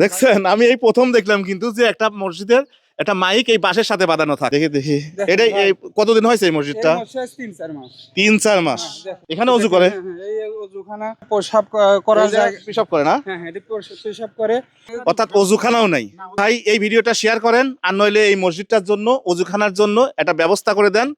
দেখছেন? আমি এই প্রথম দেখলাম কিন্তু যে একটা মসজিদের একটা মাইক এই বাঁশের সাথে বাঁধানো থাকে। দেখি দেখি। এটাই এই কতদিন হয়েছে এই মসজিদটা? তিন চার মাস। তিন চার মাস। হ্যাঁ, এখানে অজু করে? হ্যাঁ, হ্যাঁ, এই অজুখানা প্রসাব ক- করা এই যায় জায়গায় পেশাব করে না? এটি প্রস- পেশাব করে। অর্থাৎ অজুখানাও নাই। ভাই এই ভিডিওটা শেয়ার করেন আর নইলে এই মসজিদটার জন্য অজুখানার জন্য একটা ব্যবস্থা করে দেন।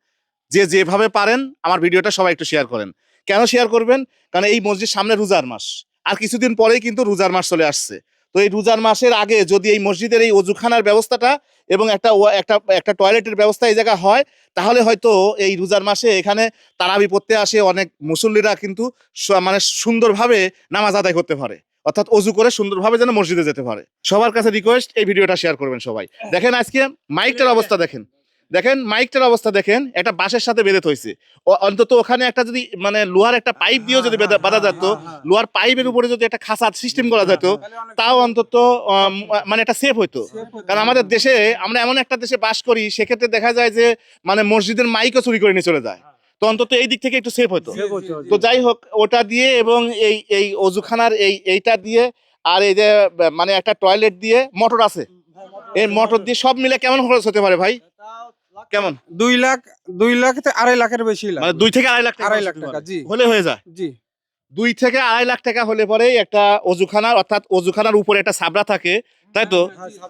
যে যেভাবে পারেন আমার ভিডিওটা সবাই একটু শেয়ার করেন। কেন শেয়ার করবেন? কারণ এই মসজিদ সামনে রোজার মাস। আর কিছুদিন পরেই কিন্তু রোজার মাস চলে আসছে। তো এই রোজার মাসের আগে যদি এই মসজিদের এই অজুখানার ব্যবস্থাটা এবং একটা একটা একটা টয়লেটের ব্যবস্থা এই জায়গায় হয় তাহলে হয়তো এই রোজার মাসে এখানে তারাবি পড়তে আসে অনেক মুসল্লিরা কিন্তু মানে সুন্দরভাবে নামাজ আদায় করতে পারে। অর্থাৎ অজু করে সুন্দরভাবে যেন মসজিদে যেতে পারে। সবার কাছে রিকোয়েস্ট এই ভিডিওটা শেয়ার করবেন সবাই। দেখেন আজকে মাইকটার অবস্থা দেখেন। দেখেন মাইকটার অবস্থা দেখেন একটা বাঁশের সাথে বেঁধে থইছে। অন্তত ওখানে একটা যদি মানে লোহার একটা পাইপ দিয়েও যদি বেঁধে- যেত লোহার পাইপের উপরে যদি একটা খাঁচার সিস্টেম করা যেত তাও অন্তত মানে একটা সেফ হইতো। কারণ আমাদের দেশে আমরা এমন একটা দেশে বাস করি সেক্ষেত্রে দেখা যায় যে মানে মসজিদের মাইকও চুরি করে নিয়ে চলে যায়। তো অন্তত এই দিক থেকে একটু সেফ হতো। তো যাই হোক ওটা দিয়ে এবং এই এই অজুখানার এই এইটা দিয়ে আর এই যে মানে একটা টয়লেট দিয়ে মোটর আছে। এই মোটর দিয়ে সব মিলে কেমন খরচ হতে পারে ভাই? কেমন? দুই লাখ দুই লাখ থেকে আড়াই লাখের বেশি মানে দুই থেকে আড়াই লাখ টাকা আড়াই লাখ টাকা, জি। হলে হয়ে যায়? জি। দুই থেকে আড়াই লাখ টাকা হলে পরেই একটা অজুখানার অর্থাৎ অজুখানার উপরে একটা সাবরা থাকে তাই তো?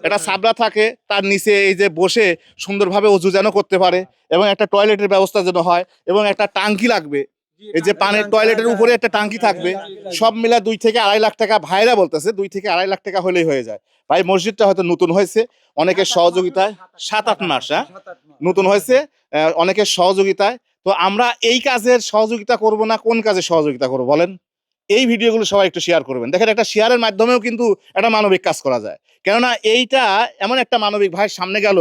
একটা সাবরা থাকে তার নিচে এই যে বসে সুন্দরভাবে অজু যেন করতে পারে এবং একটা টয়লেটের ব্যবস্থা যেন হয় এবং একটা টাঙ্কি লাগবে। এই যে পানের টয়লেটের উপরে একটা টাঙ্কি থাকবে সব মিলা দুই থেকে আড়াই লাখ টাকা ভাইরা বলতেছে দুই থেকে আড়াই লাখ টাকা হলেই হয়ে যায়। ভাই মসজিদটা হয়তো নতুন হয়েছে অনেকের সহযোগিতায় সাত আট মাস হ্যাঁ? নতুন হয়েছে অনেকের সহযোগিতায়। তো আমরা এই কাজের সহযোগিতা করব না কোন কাজে সহযোগিতা করব বলেন? এই ভিডিওগুলো সবাই একটু শেয়ার করবেন। দেখেন একটা শেয়ারের মাধ্যমেও কিন্তু একটা মানবিক কাজ করা যায়। কেননা এইটা এমন একটা মানবিক ভাই সামনে গেল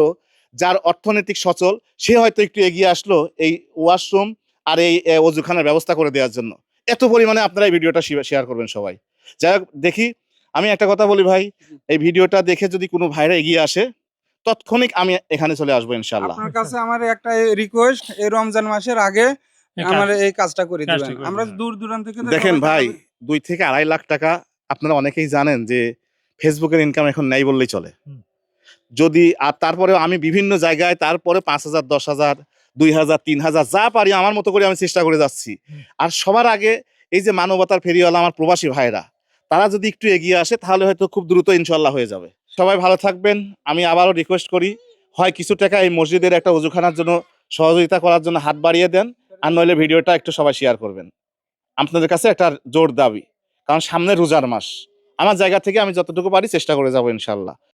যার অর্থনৈতিক সচল সে হয়তো একটু এগিয়ে আসলো এই ওয়াশরুম আর এই অজুখানার ব্যবস্থা করে দেওয়ার জন্য। এত পরিমাণে আপনারা এই ভিডিওটা শেয়ার করবেন সবাই। যাই হোক দেখি আমি একটা কথা বলি ভাই এই ভিডিওটা দেখে যদি কোনো ভাইরা এগিয়ে আসে তৎক্ষণিক আমি এখানে চলে আসব ইনশাল্লাহ আপনার কাছে আমার একটা রিকোয়েস্ট এই রমজান মাসের আগে আমার এই কাজটা করে দিবেন। আমরা দূর দূরান্ত থেকে দেখেন ভাই দুই থেকে আড়াই লাখ টাকা আপনারা অনেকেই জানেন যে ফেসবুকের ইনকাম এখন নেই বললেই চলে। যদি আর তারপরে আমি বিভিন্ন জায়গায় তারপরে পাঁচ হাজার দশ হাজার দুই হাজার তিন হাজার যা পারি আমার মতো করে আমি চেষ্টা করে যাচ্ছি। আর সবার আগে এই যে মানবতার ফেরিওয়ালা আমার প্রবাসী ভাইরা তারা যদি একটু এগিয়ে আসে তাহলে হয়তো খুব দ্রুত ইনশাল্লাহ হয়ে যাবে। সবাই ভালো থাকবেন। আমি আবারও রিকোয়েস্ট করি হয় কিছু টাকা এই মসজিদের একটা অজুখানার জন্য সহযোগিতা করার জন্য হাত বাড়িয়ে দেন আর নইলে ভিডিওটা একটু সবাই শেয়ার করবেন। আপনাদের কাছে একটা জোর দাবি কারণ সামনে রোজার মাস। আমার জায়গা থেকে আমি যতটুকু পারি চেষ্টা করে যাব ইনশাল্লাহ